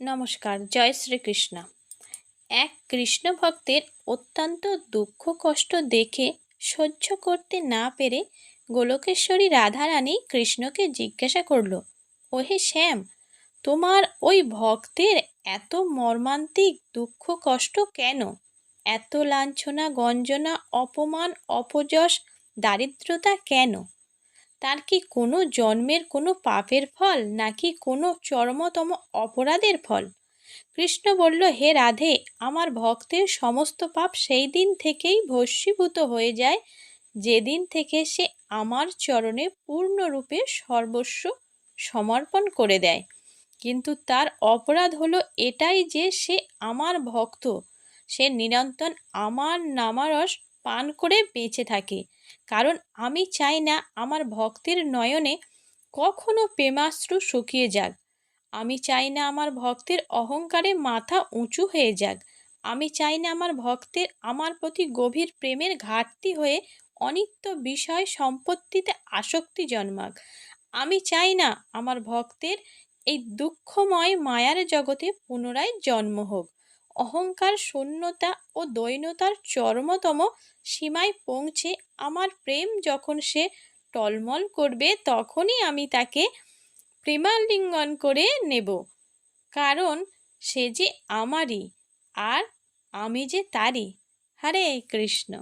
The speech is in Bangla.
নমস্কার, জয় শ্রীকৃষ্ণ। এক কৃষ্ণ ভক্তের অত্যন্ত দুঃখ কষ্ট দেখে সহ্য করতে না পেরে গোলকেশ্বরী রাধারানী কৃষ্ণকে জিজ্ঞাসা করল, ওহে শ্যাম, তোমার ওই ভক্তের এত মর্মান্তিক দুঃখ কষ্ট কেন? এত লাঞ্ছনা, গঞ্জনা, অপমান, অপযশ, দারিদ্রতা কেন? তার কি কোনো জন্মের কোনো পাপের ফল নাকি কোনো চরমতম অপরাধের ফল? কৃষ্ণ বলল, হে রাধে, আমার ভক্তের সমস্ত পাপ সেই দিন থেকেই ভস্মীভূত হয়ে যায়। যেদিন থেকে সে আমার চরণে পূর্ণরূপে সর্বস্ব সমর্পণ করে দেয়। কিন্তু তার অপরাধ হলো এটাই যে সে আমার ভক্ত। সে নিরন্তর আমার নামারস পান করে বেঁচে থাকে। কারণ আমি চাই না আমার ভক্তের নয়নে কখনো প্রেমাশ্রু শুকিয়ে যাক। আমি চাই না আমার ভক্তের অহংকারে মাথা উঁচু হয়ে যাক। আমি চাই না আমার ভক্তের আমার প্রতি গভীর প্রেমের ঘাটতি হয়ে অনিত্য বিষয় সম্পত্তিতে আসক্তি জন্মাক। আমি চাই না আমার ভক্তের এই দুঃখময় মায়ার জগতে পুনরায় জন্ম হোক। অহংকার, শূন্যতা ও দৈন্যতার চরমতম সীমায় পৌঁছে আমার প্রেম যখন সে টলমল করবে, তখনই আমি তাকে প্রেমালিঙ্গন করে নেব। কারণ সে যে আমারই আর আমি যে তারই। হরে কৃষ্ণ।